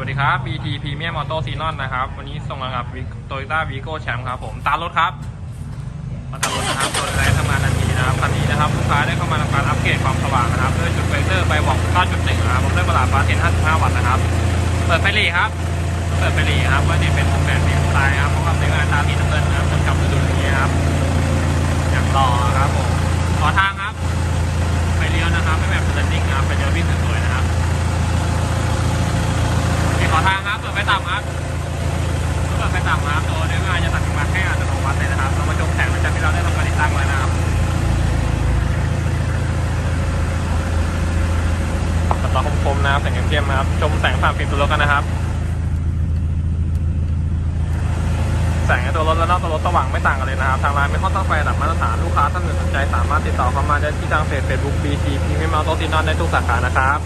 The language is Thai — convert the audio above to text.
วัสดีครับ BT Premium Auto Xenon นะครับ วันนี้ส่งมากับ Toyota Vigo Champ ครับผมตามรถครับ มาตามรถนะครับรถแรกทำงานทันทีนะครับคันนี้นะครับลูกค้าได้เข้ามาทำการอัปเกรดความสว่างนะครับ ด้วยจุดไฟเซอร์ไฟบอก9.1นะครับผมได้ประหลาดฟ้าเทน55 วัตต์นะครับ เปิดไฟหลีครับ เปิดไฟหลีครับว่านี่เป็นแบบนี้ ทางครับเปิดไฟต่ำครับเปิดไฟต่ำครับตัวเนื้องานจะตัดกำลังให้อัตโนมัติเลยนะครับเรามาชมแสงหลังจากที่เราได้ทำการติดตั้งไว้นะครับสต็อคมๆนะครับแสงเข้มๆนะครับ ชมแสงผ่านฟิล์มตัวรถกันนะครับ แสงในตัวรถและนอกตัวรถสว่างไม่ต่างกันเลยนะครับ ทางร้านไม่ข้อตั้งไฟระดับมาตรฐานลูกค้าท่านหนึ่งสนใจ สามารถติดต่อเข้ามาได้ที่ทางเพจ Facebook BC พีไม่เมาโตตินอนได้ทุกสาขานะครับ